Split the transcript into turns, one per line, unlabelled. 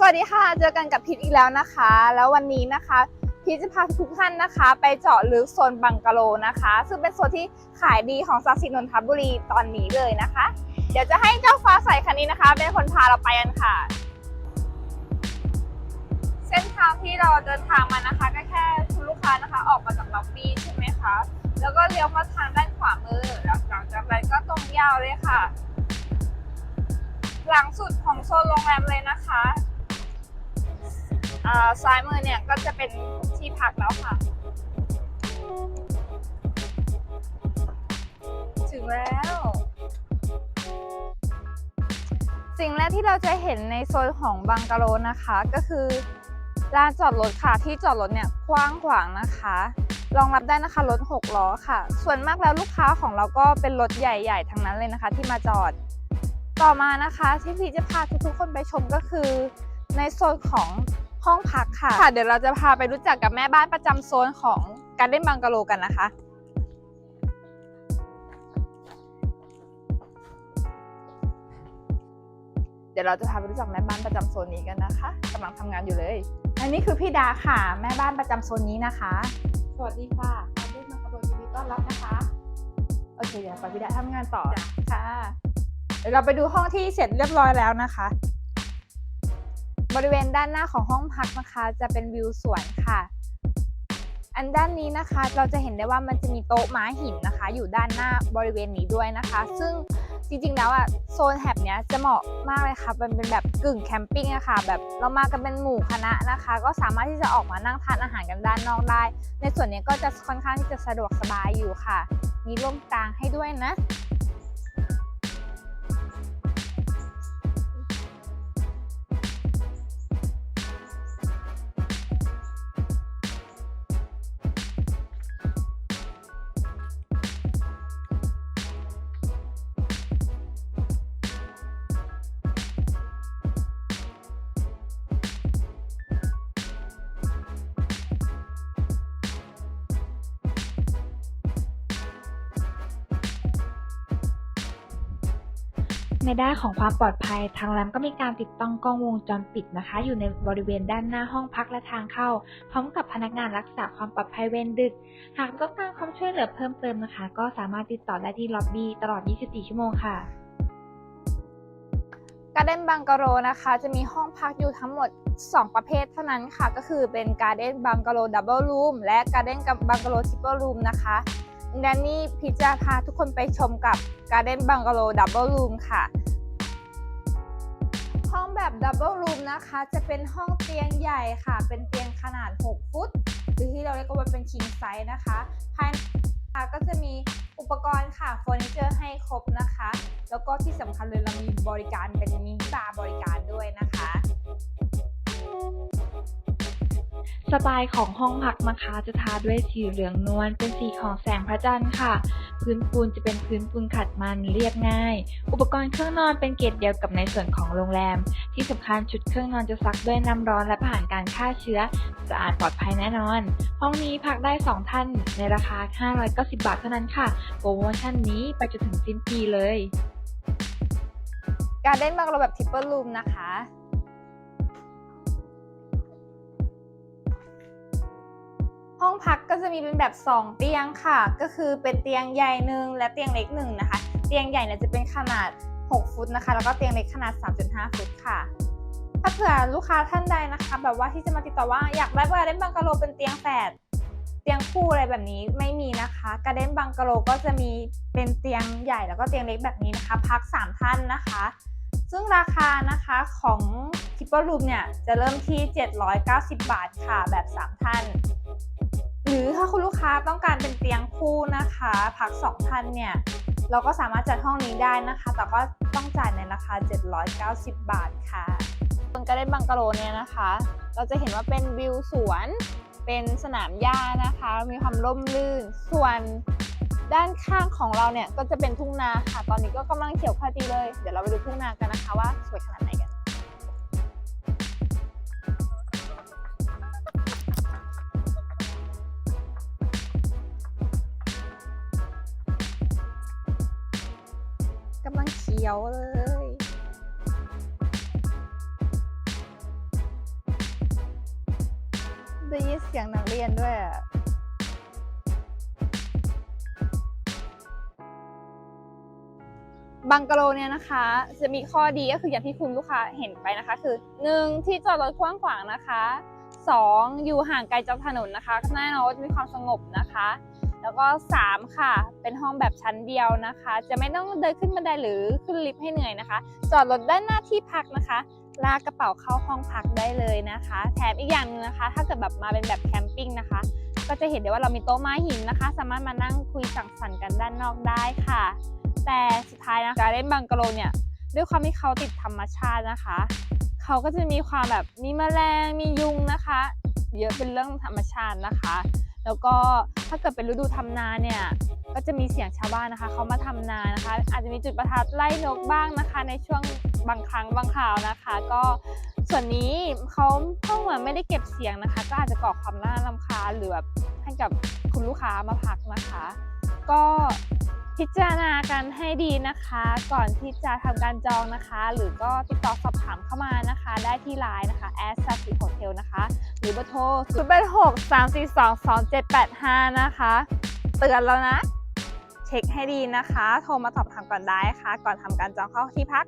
สวัสดีค่ะ เจอกันกับพีทอีกแล้วนะคะ แล้ววันนี้นะคะพีทจะพาทุกท่านนะคะ ไปเจาะลึกโซนบังกะโลนะคะ ซึ่งเป็นโซนที่ขายดีของซักซินนทบุรีตอนนี้เลยนะคะ เดี๋ยวจะให้เจ้าฟ้าใสคันนี้นะคะ เป็นคนพาเราไปกันค่ะ เส้นทางที่เราเดินทางมานะคะก็แค่คุณลูกค้านะคะ ออกมาจากล็อบบี้ใช่ไหมคะแล้วก็เลี้ยวมาทางด้านขวามือแล้วหลังจากนั้นก็ตรงยาวเลยค่ะ หลังสุดของโซนโรงแรมเลยนะคะ ซ้ายมือเนี่ยก็จะเป็นที่พักแล้วค่ะ ถึงแล้ว สิ่งแรกที่เราจะเห็นในโซนของบังกะโลนะคะก็คือลานจอดรถค่ะที่จอดรถเนี่ยกว้างขวางนะคะรองรับได้นะคะรถ 6 ล้อค่ะ ส่วนมากแล้วลูกค้าของเราก็เป็นรถใหญ่ๆทั้งนั้นเลยนะคะ ที่มาจอดต่อมานะคะที่พี่จะพาทุกๆคนไปชมก็คือ ในโซนของ ห้องพักค่ะค่ะ เดี๋ยวเราจะพาไปรู้จักกับแม่บ้านประจำโซนของการเด้นบังกะโลกันนะคะเดี๋ยวเราจะพาไปรู้จักแม่บ้านประจำโซนนี้กันนะคะกำลังทำงานอยู่เลย อันนี้คือพี่ดาค่ะ แม่บ้านประจำโซนนี้นะคะ
สวัสดีค่ะการเล่นมาคาโดยินดีต้อนรับนะคะ
โอเคเดี๋ยวปล่อยพี่ดาทำงานต่อค่ะ เดี๋ยวเราไปดูห้องที่เสร็จเรียบร้อยแล้วนะคะ บริเวณด้านหน้าของห้องพักนะคะ จะเป็นวิวสวนค่ะ อันด้านนี้นะคะเราจะเห็นได้ว่ามันจะมีโต๊ะม้าหินนะคะ อยู่ด้านหน้าบริเวณนี้ด้วยนะคะ ซึ่งจริงๆแล้วอะโซนแถบเนี้ยจะเหมาะมากเลยค่ะมันเป็นแบบกึ่งแคมปิ้งอะค่ะแบบเรามากันเป็นหมู่คณะนะคะ ก็สามารถที่จะออกมานั่งทานอาหารกันด้านนอกได้ ในส่วนนี้ก็จะค่อนข้างที่จะสะดวกสบายอยู่ค่ะ มีร่มกลางให้ด้วยนะ
ในด้านของความปลอดภัยทางร้านก็มีการติดตั้งกล้องวงจรปิดนะคะ อยู่ในบริเวณด้านหน้าห้องพักและทางเข้า พร้อมกับพนักงานรักษาความปลอดภัยเวรดึก หากต้องการความช่วยเหลือเพิ่มเติมนะคะ ก็สามารถติดต่อได้ที่ล็อบบี้ตลอด 24 ชั่วโมงค่ะ
การ์เด้นบังกะโลนะคะ จะมีห้องพักอยู่ทั้งหมด 2 ประเภทเท่านั้นค่ะ ก็คือเป็นการ์เด้นบังกะโลดับเบิลรูมและการ์เด้นบังกะโลทริปเปิลรูมนะคะ แดนนี่พิจจะพาทุกคนไปชมกับการ์เด้นบังกะโลดับเบิลรูมค่ะ ห้องแบบดับเบิลรูมนะคะ จะเป็นห้องเตียงใหญ่ค่ะ เป็นเตียงขนาด 6 ฟุต หรือที่เราเรียกว่าเป็น king size นะคะ ภายในค่ะก็จะมีอุปกรณ์ค่ะเฟอร์นิเจอร์ให้ครบนะคะ แล้วก็ที่สำคัญเลยเรามีบริการเป็นมินิบาร์บริการด้วยนะคะ
สไตล์ของห้องพักนะคะจะทาด้วยสีเหลืองนวลเป็นสีของแสงพระจันทร์ค่ะ พื้นปูนจะเป็นพื้นปูนขัดมันเรียบง่าย อุปกรณ์เครื่องนอนเป็นเกรดเดียวกับในส่วนของโรงแรม ที่สำคัญชุดเครื่องนอนจะซักด้วยน้ำร้อนและผ่านการฆ่าเชื้อสะอาดปลอดภัยแน่นอน ห้องนี้พักได้ 2 ท่านในราคา 590 บาทเท่านั้นค่ะ โปรโมชั่นนี้ไปจนถึงสิ้นปีเลย
การเล่นบังกะโลแบบทิปเปิลรูมนะคะ ห้องพักก็จะมีเป็นแบบ 2 เตียงค่ะ ก็คือเป็นเตียงใหญ่หนึ่งและเตียงเล็กหนึ่งนะคะ เตียงใหญ่เนี่ยจะเป็นขนาด 6 ฟุตนะคะ แล้วก็เตียงเล็กขนาด 3.5 ฟุตค่ะ ถ้าเผื่อลูกค้าท่านใดนะคะ แบบว่าที่จะมาติดต่อว่าอยากได้การเล่นบังกะโลเป็นเตียงแฝดเตียงคู่อะไรแบบนี้ไม่มีนะคะการเด้นบังกะโลก็จะมีเป็นเตียงใหญ่แล้วก็เตียงเล็กแบบนี้นะคะ พัก 3 ท่านนะคะซึ่งราคานะคะของทิปเปอร์รูมเนี่ยจะเริ่มที่ 790 บาทค่ะแบบ 3 ท่าน หรือถ้าคุณลูกค้าต้องการเป็นเตียงคู่นะคะ พัก2ท่านเนี่ย เราก็สามารถจัดห้องนี้ได้นะคะ แต่ก็ต้องจ่ายในราคา 790 บาทค่ะบนการเด้นบังกะโลเนี่ยนะคะ เราจะเห็นว่าเป็นวิวสวน เป็นสนามหญ้านะคะ มีความร่มรื่น ส่วนด้านข้างของเราเนี่ยก็จะเป็นทุ่งนาค่ะ ตอนนี้ก็กำลังเขียวขจีเลย เดี๋ยวเราไปดูทุ่งนากันนะคะว่าสวยขนาดไหนกัน กำลังเขียวเลยได้ยินเสียงนักเรียนด้วยอะบังกะโลเนี่ยนะคะ จะมีข้อดีก็คืออย่างที่คุณลูกค้าเห็นไปนะคะ คือ 1. ที่จอดรถกว้างขวางนะคะ 2. อยู่ห่างไกลจากถนนนะคะแน่นอนว่าจะมีความสงบนะคะ แล้วก็ 3 ค่ะ เป็นห้องแบบชั้นเดียวนะคะ จะไม่ต้องเดินขึ้นบันไดหรือขึ้นลิฟต์ให้เหนื่อยนะคะ จอดรถด้านหน้าที่พักนะคะ ลากกระเป๋าเข้าห้องพักได้เลยนะคะ แถมอีกอย่างนึงนะคะ ถ้าเกิดแบบมาเป็นแบบแคมปิ้งนะคะ ก็จะเห็นได้ว่าเรามีโต๊ะไม้หินนะคะ สามารถมานั่งคุยสังสรรค์กันด้านนอกได้ค่ะ แต่สุดท้ายนะคะการเล่นบังกะโลเนี่ย ด้วยความที่เขาติดธรรมชาตินะคะ เขาก็จะมีความแบบมีแมลงมียุงนะคะ เยอะเป็นเรื่องธรรมชาตินะคะ แล้วก็ถ้าเกิดเป็นฤดูทำนาเนี่ยก็จะมีเสียงชาวบ้านนะคะเขามาทำนานะคะ อาจจะมีจุดประทัดไล่นกบ้างนะคะ ในช่วงบางครั้งบางคราวนะคะ ก็ส่วนนี้เขาเพิ่งเหมือนไม่ได้เก็บเสียงนะคะ ก็อาจจะก่อความน่ารำคาญหรือแบบให้กับคุณลูกค้ามาพักนะคะ ก็พิจารณากันให้ดีนะคะ ก่อนที่จะทำการจองนะคะ หรือก็ติดต่อสอบถามเข้ามานะคะ ได้ที่ไลน์นะคะ a s s a s i Hotel นะคะ หรือเบอร์โทร0 8 6 3 4 2 2 7 8 5นะคะ เตือนแล้วนะ เช็คให้ดีนะคะ โทรมาสอบถามก่อนได้ค่ะ ก่อนทำการจองเข้าที่พัก